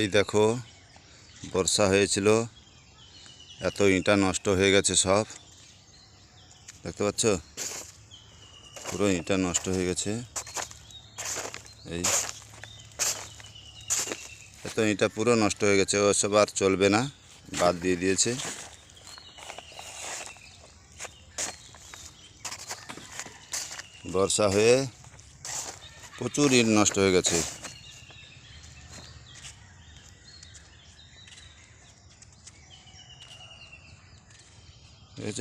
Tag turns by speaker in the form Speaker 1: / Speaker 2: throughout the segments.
Speaker 1: এই দেখো, বর্ষা হয়েছিল, এত ইঁটা নষ্ট হয়ে গেছে সব। দেখতে পাচ্ছ? পুরো ইঁটা নষ্ট হয়ে গেছে। এই, এত ইঁটা পুরো নষ্ট হয়ে গেছে, ওসব আর চলবে না, বাদ দিয়ে দিয়েছে। বর্ষা হয়ে প্রচুর ইট নষ্ট হয়ে গেছে। দেখেছ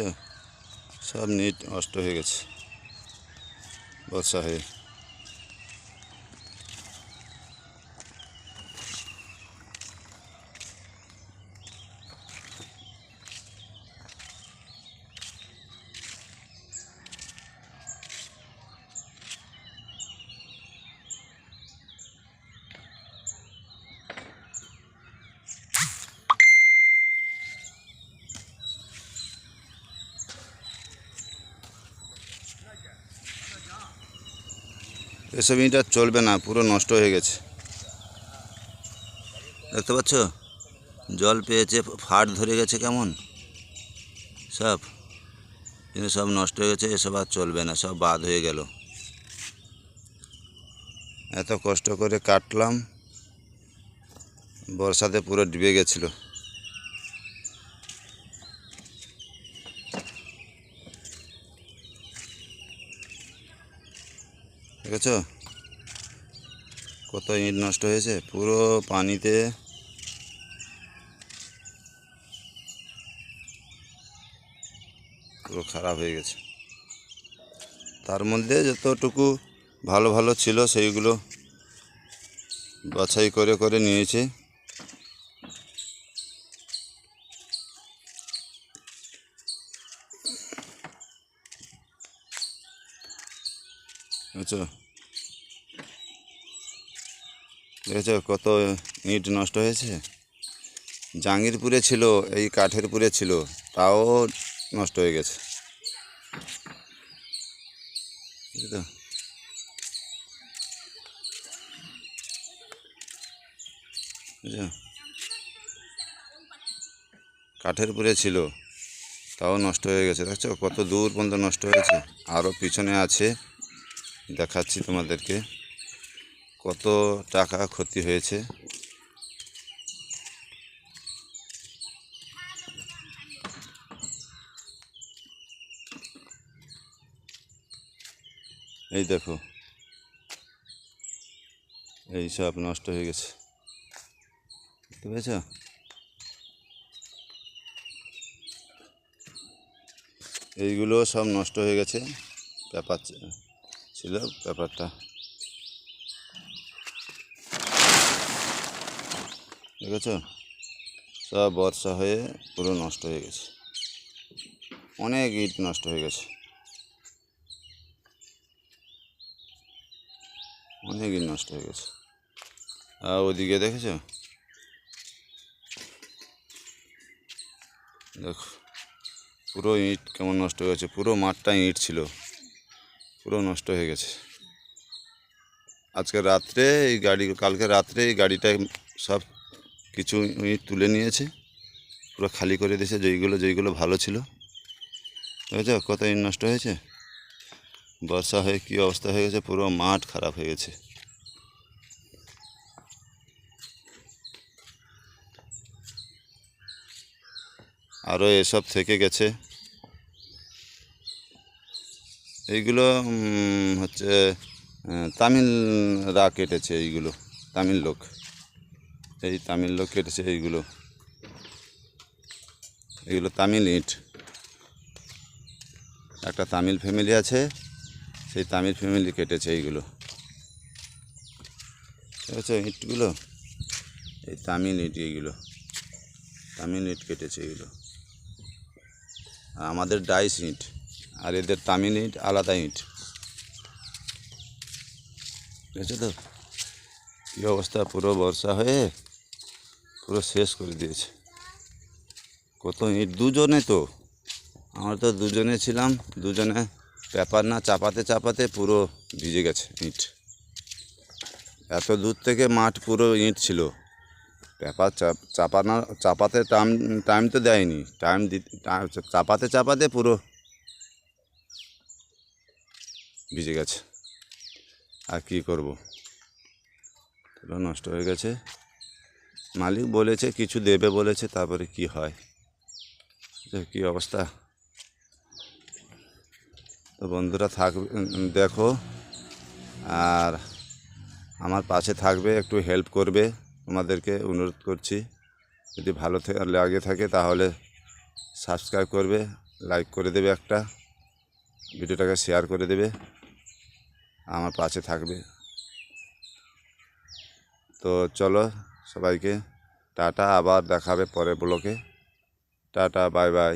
Speaker 1: সব নিট নষ্ট হয়ে গেছে। বর্ষা হয়ে। এসব ইট আর চলবে না পুরো নষ্ট হয়ে গেছে। দেখতে পাচ্ছ? জল পেয়েছে ফাট ধরে গেছে কেমন? সব। কিন্তু সব নষ্ট হয়ে গেছে এসব আর চলবে না সব বাদ হয়ে গেল। এত কষ্ট করে কাটলাম বর্ষাতে পুরো ডুবে গেছিল। দেখেছ? কত ইট নষ্ট হয়েছে, পুরো পানিতে। পুরো খারাপ হয়ে গেছে। তার মধ্যে যতটুকু ভালো ভালো ছিল সেইগুলো বাছাই করে করে নিয়েছে। বুঝছ দেখেছ কত ইট নষ্ট হয়েছে? জাঙ্গিরপুরে ছিল, এই কাঠেরপুরে ছিল, তাও নষ্ট হয়ে গেছে। তো? বুঝছ কাঠেরপুরে ছিল, তাও নষ্ট হয়ে গেছে। দেখছ কত দূর পর্যন্ত নষ্ট হয়েছে? আরও পিছনে আছে, দেখাচ্ছি তোমাদেরকে। কত টাকা ক্ষতি হয়েছে? এই দেখো। এই সব নষ্ট হয়ে গেছে। দেখতে পেয়েছ এইগুলো সব নষ্ট হয়ে গেছে। ব্যাপার ছিল, ব্যাপারটা। দেখেছ সব বর্ষা হয়ে পুরো নষ্ট হয়ে গেছে। অনেক ইট নষ্ট হয়ে গেছে। অনেক ইট নষ্ট হয়ে গেছে। আর ওদিকে দেখেছ? দেখো, পুরো ইট কেমন নষ্ট হয়ে গেছে। পুরো মাঠটা ইট ছিল। পুরো নষ্ট হয়ে গেছে। আজকে রাত্রে এই গাড়ি, কালকে রাত্রে এই গাড়িটা সব কিছু ইট তুলে নিয়েছে। পুরো খালি করে দিয়েছে যেইগুলো যেইগুলো ভালো ছিল। বুঝেছ কত ইট নষ্ট হয়েছে? বর্ষা হয়ে কী অবস্থা হয়ে গেছে? পুরো মাঠ খারাপ হয়ে গেছে। আরও এসব থেকে গেছে। এইগুলো হচ্ছে তামিলরা কেটেছে এইগুলো, তামিল লোক। এই তামিল লোক কেটেছে এইগুলো। এগুলো তামিল ইট। একটা তামিল ফ্যামিলি আছে, সেই তামিল ফ্যামিলি কেটেছে এইগুলো। দেখেছ ইটগুলো। এই তামিল ইট এইগুলো। তামিল ইট কেটেছে এইগুলো। আর আমাদের ডাইস ইট, আর এদের তামিল ইট আলাদা ইট। বুঝেছ তো? কী অবস্থা? পুরো বর্ষা হয়ে পুরো শেষ করে দিয়েছে। কত ইট? দুজনে তো। আমরা তো দুজনে ছিলাম, দুজনে পেপার না চাপাতে চাপাতে পুরো ভিজে গেছে ইট। এত দূর থেকে মাঠ পুরো ইট ছিল। পেপার চাপ, চাপানো, চাপাতে টাইম টাইম তো দেয়নি। টাইম চাপাতে চাপাতে পুরো ভিজে গেছে। আর কি করব? নষ্ট হয়ে গেছে। মালিক বলেছে, কিছু দেবে বলেছে, তারপরে কি হয়? কী অবস্থা? তো বন্ধুরা থাকবে দেখো, আর আমার পাশে থাকবে, একটু হেল্প করবে তোমাদেরকে, অনুরোধ করছি। যদি ভালো লাগে থাকে তাহলে সাবস্ক্রাইব করবে লাইক করে দেবে একটা, ভিডিওটাকে শেয়ার করে দেবে, আমার পাশে থাকবে। তো চলো সবাইকে টাটা আবার দেখাবে পরে ব্লকে টাটা বাই বাই।